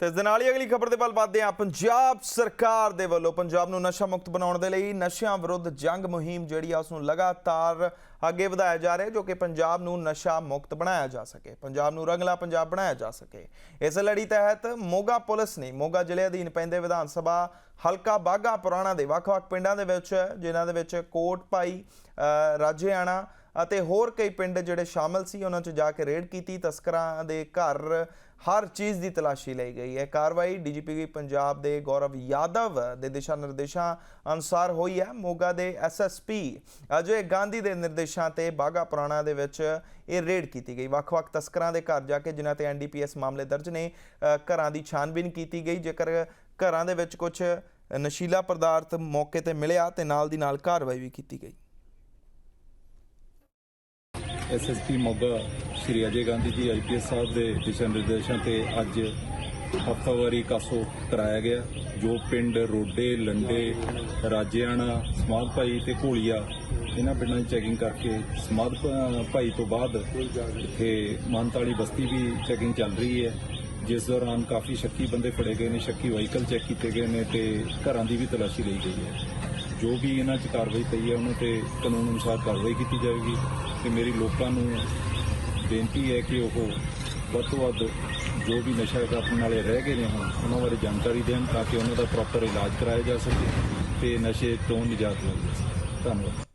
ਤੇ ਇਸ ਦੇ ਨਾਲ ਹੀ ਅਗਲੀ ਖਬਰ ਦੇ ਵੱਲ ਵਧਦੇ ਹਾਂ। ਪੰਜਾਬ ਸਰਕਾਰ ਦੇ ਵੱਲੋਂ ਪੰਜਾਬ ਨੂੰ ਨਸ਼ਾ ਮੁਕਤ ਬਣਾਉਣ ਦੇ ਲਈ ਨਸ਼ਿਆਂ ਵਿਰੁੱਧ ਜੰਗ ਮੁਹਿੰਮ ਜਿਹੜੀ ਆ, ਉਸ ਨੂੰ ਲਗਾਤਾਰ ਅੱਗੇ ਵਧਾਇਆ ਜਾ ਰਿਹਾ, ਜੋ ਕਿ ਪੰਜਾਬ ਨੂੰ ਨਸ਼ਾ ਮੁਕਤ ਬਣਾਇਆ ਜਾ ਸਕੇ। ਪੰਜਾਬ ਨੂੰ ਰੰਗਲਾ ਪੰਜਾਬ ਬਣਾਇਆ ਜਾ ਸਕੇ। ਇਸ ਲੜੀ ਤਹਿਤ ਮੋਗਾ ਪੁਲਿਸ ਨੇ ਮੋਗਾ ਜ਼ਿਲ੍ਹੇ ਅਧੀਨ ਪੈਂਦੇ ਵਿਧਾਨ ਸਭਾ ਹਲਕਾ ਬਾਗਾ ਪੁਰਾਣਾ ਦੇ ਵੱਖ-ਵੱਖ ਪਿੰਡਾਂ ਦੇ ਵਿੱਚ ਜਿਨ੍ਹਾਂ ਦੇ ਵਿੱਚ ਕੋਟ ਭਾਈ ਅ, ਰਾਜੇਆਣਾ ਅਤੇ ਹੋਰ ਕਈ ਪਿੰਡ ਜਿਹੜੇ ਸ਼ਾਮਲ ਸੀ ਉਹਨਾਂ 'ਚ ਜਾ ਕੇ ਰੇਡ ਕੀਤੀ ਤਸਕਰਾਂ ਦੇ ਘਰ ਹਰ ਚੀਜ਼ ਦੀ ਤਲਾਸ਼ੀ ਲਈ ਗਈ। ਹੈ ਕਾਰਵਾਈ ਡੀਜੀਪੀ ਪੰਜਾਬ ਦੇ ਗੌਰਵ ਯਾਦਵ ਦੇ ਦਿਸ਼ਾ ਨਿਰਦੇਸ਼ਾਂ ਅਨੁਸਾਰ ਹੋਈ ਹੈ। ਮੋਗਾ ਦੇ ਐਸਐਸਪੀ ਅਜੇ ਗਾਂਧੀ ਦੇ ਨਿਰਦੇਸ਼ਾਂ ਤੇ ਬਾਗਾ ਪੁਰਾਣਾ ਦੇ ਵਿੱਚ ਇਹ ਰੇਡ ਕੀਤੀ ਗਈ। ਵੱਖ-ਵੱਖ ਤਸਕਰਾਂ ਦੇ ਘਰ ਜਾ ਕੇ ਜਿਨ੍ਹਾਂ ਤੇ ਐਨਡੀਪੀਐਸ ਮਾਮਲੇ ਦਰਜ ਨੇ ਘਰਾਂ ਦੀ ਛਾਨਬੀਨ ਕੀਤੀ ਗਈ। ਜੇਕਰ ਘਰਾਂ ਦੇ ਵਿੱਚ ਕੁਝ ਨਸ਼ੀਲਾ ਪਦਾਰਥ ਮੌਕੇ ਤੇ ਮਿਲਿਆ ਤੇ ਨਾਲ ਦੀ ਨਾਲ ਕਾਰਵਾਈ ਵੀ ਕੀਤੀ ਗਈ। ਐਸਐਸਪੀ ਮੋਗਾ ਸ਼੍ਰੀ ਅਜੇ ਗਾਂਧੀ ਜੀ ਆਈਪੀਐਸ ਸਾਹਿਬ ਦੇ ਦਿਸ਼ਾ ਨਿਰਦੇਸ਼ਾਂ ਤੇ ਅੱਜ ਹਫ਼ਤਾਵਾਰੀ ਕਾਸੋ ਕਰਾਇਆ ਗਿਆ, ਜੋ ਪਿੰਡ ਰੋਡੇ, ਲੰਡੇ, ਰਾਜਿਆਣਾ, ਸਮਾਧ ਭਾਈ ਤੇ ਘੋਲੀਆ, ਇਹਨਾਂ ਪਿੰਡਾਂ ਦੀ ਚੈਕਿੰਗ ਕਰਕੇ ਸਮਾਧ ਭਾਈ ਤੋਂ ਬਾਅਦ ਇੱਥੇ ਮਾਨਤਾਲੀ ਬਸਤੀ ਵੀ ਚੈਕਿੰਗ ਚੱਲ ਰਹੀ ਹੈ। ਜਿਸ ਦੌਰਾਨ ਕਾਫੀ ਸ਼ੱਕੀ ਬੰਦੇ ਫੜੇ ਗਏ ਨੇ, ਸ਼ੱਕੀ ਵਹੀਕਲ ਚੈੱਕ ਕੀਤੇ ਗਏ ਨੇ ਤੇ ਘਰਾਂ ਦੀ ਵੀ ਤਲਾਸ਼ੀ ਲਈ ਗਈ ਹੈ। ਜੋ ਵੀ ਇਹਨਾਂ 'ਚ ਕਾਰਵਾਈ ਪਈ ਹੈ, ਉਹਨਾਂ ਤੇ ਕਾਨੂੰਨ ਅਨੁਸਾਰ ਕਾਰਵਾਈ ਕੀਤੀ ਜਾਵੇਗੀ ਤੇ ਮੇਰੀ ਲੋਕਾਂ ਨੂੰ ਬੇਨਤੀ ਹੈ ਕਿ ਉਹ ਵੱਧ ਤੋਂ ਵੱਧ ਜੋ ਵੀ ਨਸ਼ਾ ਕਰਨ ਵਾਲੇ ਰਹਿ ਗਏ ਨੇ ਹੁਣ, ਉਹਨਾਂ ਬਾਰੇ ਜਾਣਕਾਰੀ ਦੇਣ ਤਾਂ ਕਿ ਉਹਨਾਂ ਦਾ ਪ੍ਰੋਪਰ ਇਲਾਜ ਕਰਾਇਆ ਜਾ ਸਕੇ ਤੇ ਨਸ਼ੇ ਤੋਂ ਨਿਜਾਤ ਮਿਲ ਸਕੇ ਧੰਨਵਾਦ।